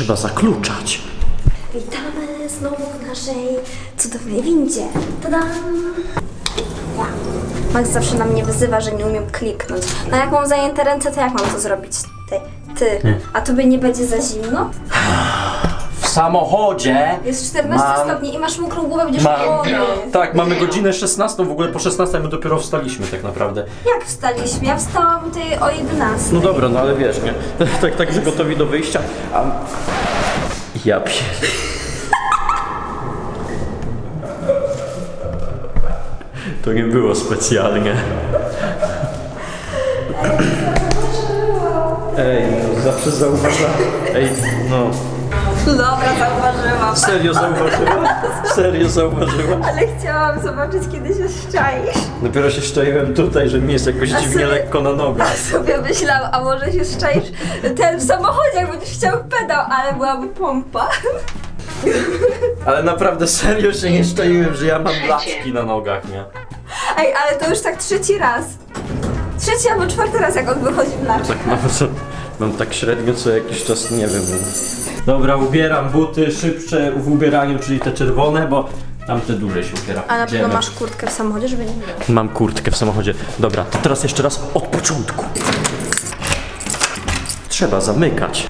trzeba zakluczać. Witamy znowu w naszej cudownej windzie. Tadam! Ja. Max zawsze na mnie wyzywa, że nie umiem kliknąć. No jak mam zajęte ręce, to jak mam to zrobić? Ty. Ty. A tobie nie będzie za zimno? W samochodzie Jest 14 Mam- stopni i masz mokrą głowę, będziesz mam... chłodny. Tak, mamy godzinę 16, w ogóle po 16 my dopiero wstaliśmy tak naprawdę. Jak wstaliśmy? Ja wstałam tutaj o 11. No dobra, no ale wiesz, nie? Tak, tak, że gotowi do wyjścia, a... Ja pier... To nie było specjalnie. Ej, no zawsze zauważam. Ej, no. Dobra, zauważyłam. Serio zauważyła? Serio zauważyła? Ale chciałam zobaczyć, kiedy się szczaisz. Dopiero się szczaiłem tutaj, że mi jest jakoś dziwnie sobie- lekko na nogach. Sobie myślałam, a może się szczaisz ten w samochodzie, jak będziesz chciał pedał, ale byłaby pompa. Ale naprawdę serio się nie szczaiłem, że ja mam laczki na nogach, nie? Ej, ale to już tak trzeci raz. Trzeci albo czwarty raz, jak on wychodzi w laczkę. Tak mam, mam tak średnio co jakiś czas, nie wiem. Dobra, ubieram buty szybsze w ubieraniu, czyli te czerwone, bo tamte dłużej się ubiera. A na pewno Idziemy. masz kurtkę w samochodzie, żeby nie było. Mam kurtkę w samochodzie. Dobra, to teraz jeszcze raz od początku. Trzeba zamykać.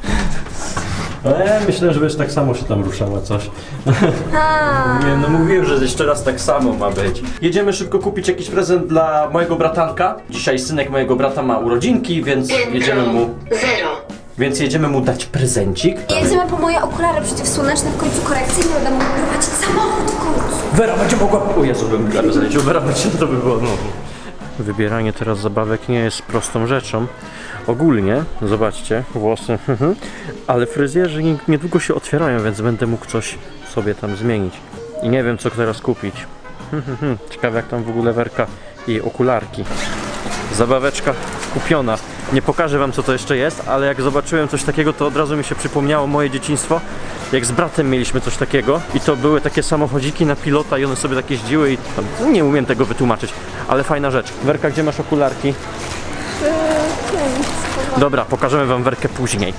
Ale myślę, że wiesz, tak samo się tam ruszała coś. Nie, no mówiłem, że jeszcze raz tak samo ma być. Jedziemy szybko kupić jakiś prezent dla mojego bratanka. Dzisiaj synek mojego brata ma urodzinki, więc jedziemy mu... Zero. Więc jedziemy mu dać prezencik. Jedziemy po moje okulary przeciwsłoneczne w końcu korekcyjne, będę mógł prowadzić samochód w końcu. Wera będzie mogła... O Jezu, bym prawie. Wera będzie, to by było no. Wybieranie teraz zabawek nie jest prostą rzeczą. Ogólnie, zobaczcie, włosy, mhm, ale fryzjerzy nie- niedługo się otwierają, więc będę mógł coś sobie tam zmienić. I nie wiem, co teraz kupić. Ciekawe, jak tam w ogóle Werka i okularki. Zabaweczka kupiona. Nie pokażę wam co to jeszcze jest, ale jak zobaczyłem coś takiego, to od razu mi się przypomniało moje dzieciństwo. Jak z bratem mieliśmy coś takiego i to były takie samochodziki na pilota i one sobie tak jeździły i tam, nie umiem tego wytłumaczyć, ale fajna rzecz. Werka, gdzie masz okularki? Dobra, pokażemy wam Werkę później.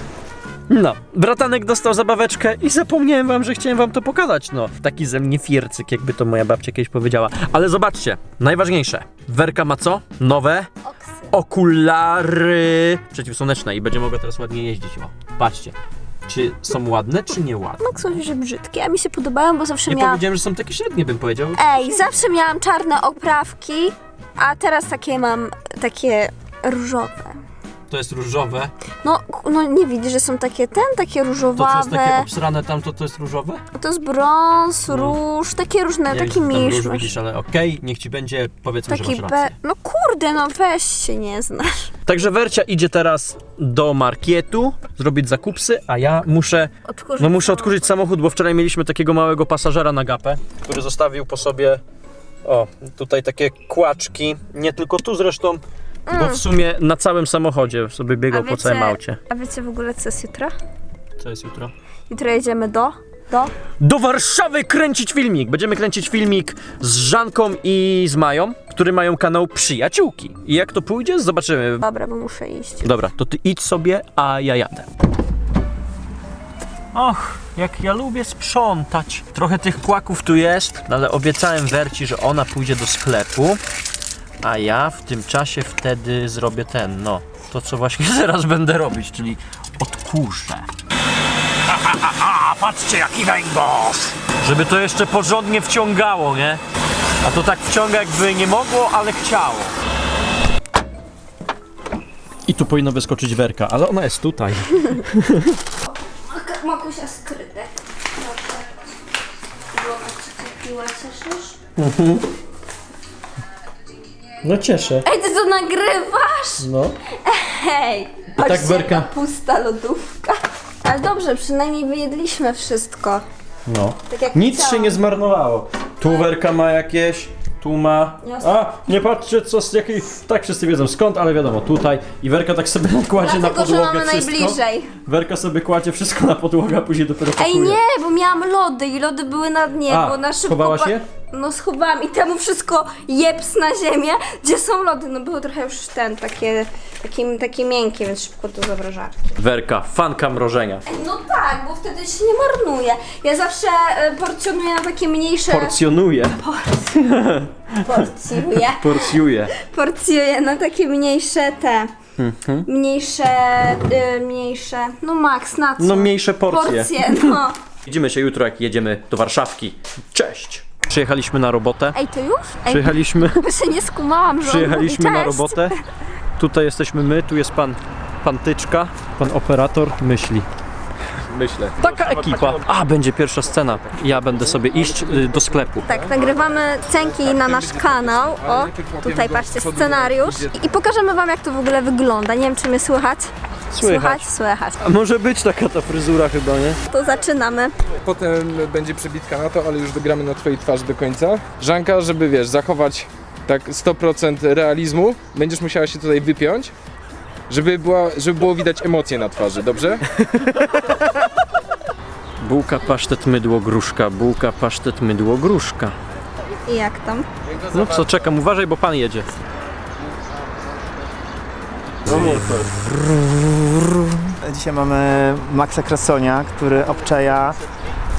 No, bratanek dostał zabaweczkę i zapomniałem wam, że chciałem wam to pokazać. No, taki ze mnie fircyk, jakby to moja babcia kiedyś powiedziała. Ale zobaczcie, najważniejsze. Werka ma co? Nowe Oksy. okulary przeciwsłoneczne i będzie mogła teraz ładnie jeździć. O, patrzcie. Czy są ładne, czy nieładne? Max mówi, że brzydkie, a mi się podobają, bo zawsze Nie miałam... powiedziałem, że są takie średnie, bym powiedział. Ej, zawsze miałam czarne oprawki, a teraz takie mam, takie różowe. To jest różowe. No, no nie widzisz, że są takie ten, takie To, co różowawe. jest takie obsrane tamto, to jest różowe? To jest brąz, róż, takie różne, taki tam róż miszmasz. widzisz, ale okej, niech ci będzie, powiedzmy, że Taki masz be... rację. No kurde, no weź się nie znasz. Także Wercia idzie teraz do markietu, zrobić zakupsy, a ja muszę Odkurzyć No muszę samochód. odkurzyć samochód, bo wczoraj mieliśmy takiego małego pasażera na gapę, który zostawił po sobie o, tutaj takie kłaczki, nie tylko tu zresztą, bo w sumie na całym samochodzie sobie biegał po całym aucie. a wiecie w ogóle co jest jutro? Co jest jutro? Jutro jedziemy do... do... Do Warszawy kręcić filmik! Będziemy kręcić filmik z Żanką i z Mają, które mają kanał Przyjaciółki. I jak to pójdzie, zobaczymy. Dobra, bo muszę iść. Dobra, to ty idź sobie, a ja jadę. Och, jak ja lubię sprzątać. Trochę tych kłaków tu jest, ale obiecałem Werci, że ona pójdzie do sklepu, a ja w tym czasie wtedy zrobię ten, no, to co właśnie teraz będę robić, czyli odkurzę. Patrzcie jaki węgorz! Żeby to jeszcze porządnie wciągało, nie? A to tak wciąga jakby nie mogło, ale chciało. I tu powinno wyskoczyć werka, ale ona jest tutaj. Makusia skrytek. Kupiła, cieszysz? No cieszę. Ej, ty to nagrywasz? No. Hej! tak, Werka. pusta lodówka. Ale dobrze, przynajmniej wyjedliśmy wszystko. No. Tak jak Nic chciałam. się nie zmarnowało. Tu werka ma jakieś, tu ma. Jasne. A, nie patrzcie co z jakiej. Tak wszyscy wiedzą skąd, ale wiadomo, tutaj. I werka tak sobie kładzie na Dlatego, że podłogę mamy wszystko. najbliżej. Werka sobie kładzie wszystko na podłogę, a później dopiero Ej, pakuje. nie, bo miałam lody i lody były na dnie, A, bo na szybko... chowałaś pa- je? No schowałam i temu wszystko jeps na ziemię, gdzie są lody. No było trochę już ten, takie, takie, takie miękkie, więc szybko to zawrażarki. Werka, fanka mrożenia. No tak, bo wtedy się nie marnuje. Ja zawsze e, porcjonuję na takie mniejsze... Porcjonuje. Porcjuję. Porcjuje. Porcjuję na takie mniejsze te... Mhm. Mniejsze, y, mniejsze, no max, na co? No mniejsze porcje. Porcje, no. Widzimy się jutro, jak jedziemy do Warszawki. Cześć! Przyjechaliśmy na robotę. Ej, to już? Ej, Przyjechaliśmy, bo się nie skumałam, że on przyjechaliśmy mówi na cześć. robotę. Tutaj jesteśmy my, tu jest pan, pan Tyczka, pan operator myśli. Myślę. Taka ekipa. A, będzie pierwsza scena. Ja będę sobie iść y, do sklepu. Tak, nagrywamy cenki na nasz kanał. O, tutaj patrzcie, scenariusz. I, I pokażemy wam, jak to w ogóle wygląda. Nie wiem, czy mnie słychać. Słychać. Słychać. A może być taka ta fryzura chyba, nie? To zaczynamy. Potem będzie przebitka na to, ale już wygramy na twojej twarzy do końca. Żanka, żeby wiesz, zachować tak 100% realizmu, będziesz musiała się tutaj wypiąć, żeby, była, żeby było widać emocje na twarzy, dobrze? Bułka, pasztet, mydło, gruszka. Bułka, pasztet, mydło, gruszka. I jak tam? No co, czekam, uważaj, bo pan jedzie. Dzisiaj mamy Maxa Krasonia, który obczaja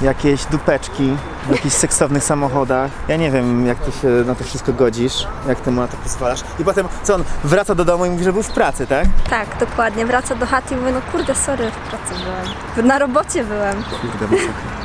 jakieś dupeczki w jakichś seksownych samochodach. Ja nie wiem, jak ty się na to wszystko godzisz, jak ty mu na to pozwalasz. I potem, co on wraca do domu i mówi, że był w pracy, tak? Tak, dokładnie. Wraca do chaty i mówi, no kurde, sorry, w pracy byłem. Na robocie byłem. Kurde, masakra.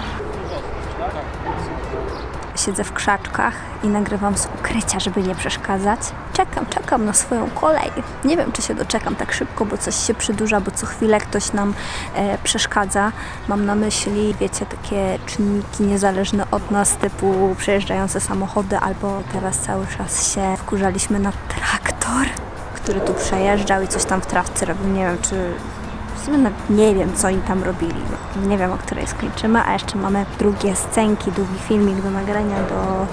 Siedzę w krzaczkach i nagrywam z ukrycia, żeby nie przeszkadzać. Czekam, czekam na swoją kolej. Nie wiem, czy się doczekam tak szybko, bo coś się przydłuża, bo co chwilę ktoś nam e, przeszkadza. Mam na myśli, wiecie, takie czynniki niezależne od nas, typu przejeżdżające samochody, albo teraz cały czas się wkurzaliśmy na traktor, który tu przejeżdżał i coś tam w trawce robił. Nie wiem, czy w sumie nawet nie wiem, co oni tam robili. Nie wiem, o której skończymy, a jeszcze mamy drugie scenki, długi filmik do nagrania do,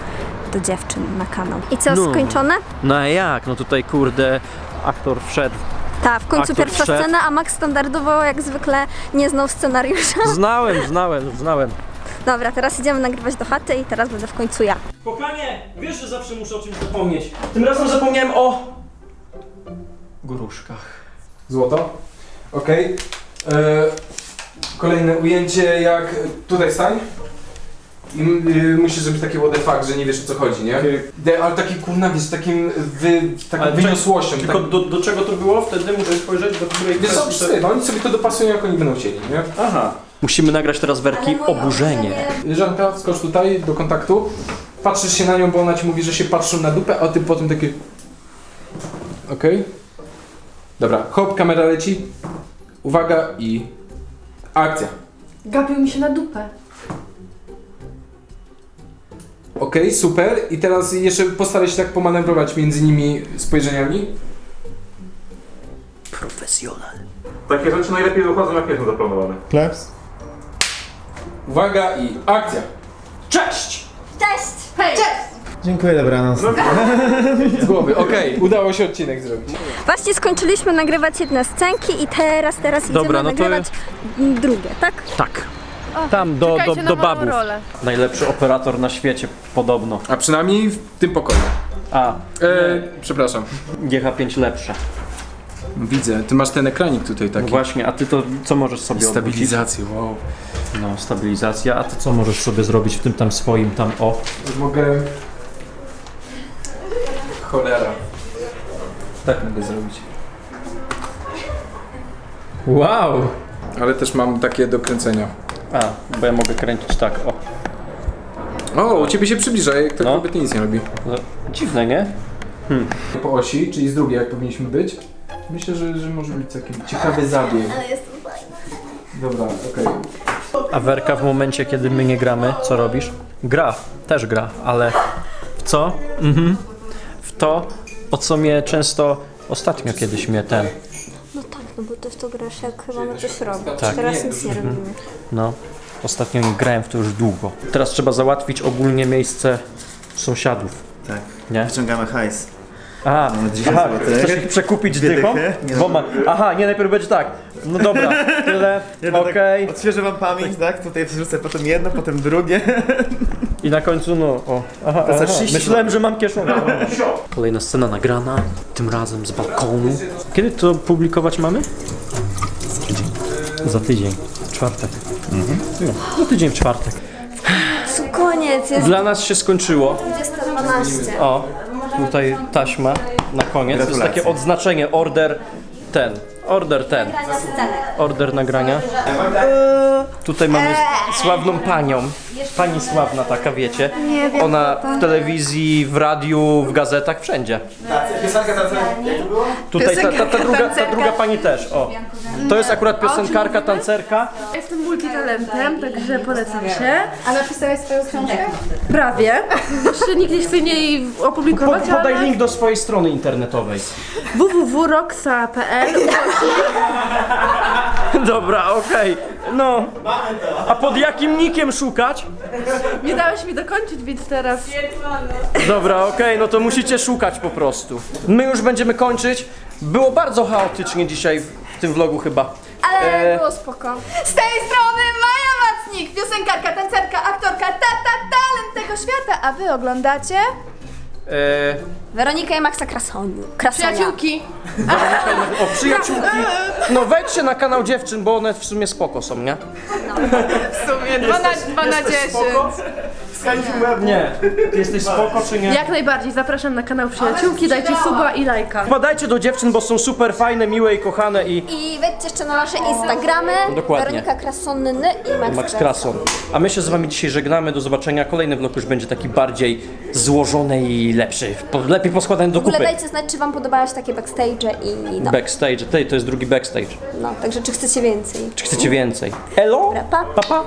do dziewczyn na kanał. I co, No. skończone? No a jak? No tutaj kurde, aktor wszedł. Tak, w końcu Aktor pierwsza wszedł. scena, a Max standardowo jak zwykle nie znał scenariusza. Znałem, znałem, znałem. Dobra, teraz idziemy nagrywać do chaty i teraz będę w końcu ja. Kochanie, wiesz, że zawsze muszę o czymś zapomnieć. Tym razem zapomniałem o... Gruszkach. Złoto. Okej. E, Kolejne ujęcie, jak tutaj stań. I y, musisz zrobić takie what the fuck, że nie wiesz o co chodzi, nie? De, ale taki kurna, wiesz, takim wy, taką Ale wyniosłością. Tylko tak, do, do czego to było? Wtedy muszę spojrzeć, do której wiesz co, kwestii- psy, no oni sobie to dopasują jak oni będą chcieli, nie? Aha. Musimy nagrać teraz werki oburzenie. Żanka, skocz tutaj do kontaktu. Patrzysz się na nią, bo ona ci mówi, że się patrzą na dupę, a ty potem takie. Okej. Dobra, hop, kamera leci. Uwaga i. Akcja. Gapił mi się na dupę. Okej, super. I teraz jeszcze postaraj się tak pomanewrować między nimi spojrzeniami. Profesjonal. Takie rzeczy najlepiej dochodzą jak nie są zaplanowane. Kleps? Uwaga i akcja. Cześć! Dziękuję, dobranoc. Z głowy, okej. Udało się odcinek zrobić. Właśnie skończyliśmy nagrywać jedne scenki i teraz, teraz idziemy Dobra, no to nagrywać drugie, tak? Tak. Tam do, do, do babów. rolę. Najlepszy operator na świecie, podobno. A przynajmniej w tym pokoju. A, E, przepraszam. GH5 lepsze. Widzę, ty masz ten ekranik tutaj No taki. właśnie, a ty to co możesz sobie odwrócić? Stabilizację, wow. No, stabilizacja. A ty co możesz sobie zrobić w tym tam swoim tam o? Mogę... Cholera. Tak mogę zrobić. Wow! Ale też mam takie do kręcenia. A, bo ja mogę kręcić tak, o. O, u ciebie się przybliża, jak to No. kompletnie nic nie robi. No, Dziwne, nie? Po osi, czyli z drugiej jak powinniśmy być. Myślę, że, że może być taki ciekawy zabieg. Ale jestem fajna. Dobra, okej. A Werka w momencie, kiedy my nie gramy, co robisz? Gra, też gra, ale w co? Mhm. To, o co mnie często ostatnio kiedyś mnie ten. No tak, no bo ty w to grasz jak mamy coś robić. Tak. Teraz Nie, nic nie robimy. No, ostatnio nie grałem w to już długo. Teraz trzeba załatwić ogólnie miejsce sąsiadów, Tak. nie? Wyciągamy hajs. A, Mamy 10 aha, chcesz ich przekupić Dwie dychą? dychy? Nie. Dwoma. Aha, nie, najpierw będzie tak. No dobra, tyle, okej. Odświeżę wam pamięć, tak? Tutaj wrzucę potem jedno, potem drugie. I na końcu no, o. Aha, aha. za 30 Myślałem, że mam kieszonkę. Kolejna scena nagrana, tym razem z balkonu. Kiedy to publikować mamy? Za tydzień. Czwartek. No, za tydzień w czwartek. Koniec, jest Dla nas się skończyło. 2012. O, tutaj taśma na koniec. To jest Gratulacje. takie odznaczenie, order ten. Order ten. Order nagrania. Tutaj mamy sławną panią. Pani sławna taka, wiecie. Nie wiem, Ona w telewizji, w radiu, w gazetach, wszędzie. Piosenka ta, co, jak to było? Tutaj ta, ta, ta, druga, ta druga pani też, o. To jest akurat piosenkarka, tancerka. Jestem multitalentem, także polecam się. A napisałeś swoją książkę? Prawie. Jeszcze nikt nie chce jej Pod, opublikować, podaj ale link do swojej strony internetowej. www.roxa.pl Dobra, okej. No. A pod jakim nikiem szukać? Nie dałeś mi dokończyć, więc teraz... Dobra, okej, no to musicie szukać po prostu. My już będziemy kończyć. Było bardzo chaotycznie dzisiaj w, w tym vlogu chyba. Ale E, było spoko. Z tej strony Maja Macnik, piosenkarka, tancerka, aktorka, ta, ta, talent tego świata, a wy oglądacie? E, Weronika i Maxa Krasoniu. Krasonia. Przyjaciółki, o, przyjaciółki. No wejdźcie na kanał dziewczyn, bo one w sumie spoko są, nie? W sumie 2 na, 2 na 10. Nie. Ty jesteś spoko czy nie? jak najbardziej. Zapraszam na kanał Przyjaciółki, dajcie suba i lajka. Wpadajcie do dziewczyn, bo są super fajne, miłe i kochane i I wejdźcie jeszcze na nasze Instagramy. Dokładnie. Weronika Krasonny i Max, Max Krason. A my się z wami dzisiaj żegnamy, do zobaczenia. Kolejny vlog już będzie taki bardziej złożony i lepszy. Po, lepiej poskładany do W ogóle dajcie znać, czy wam podobały się takie backstage i no. Backstage, tej to jest drugi backstage. no. Także czy chcecie więcej? Czy chcecie więcej? Elo? Dobra, pa. Pa, pa.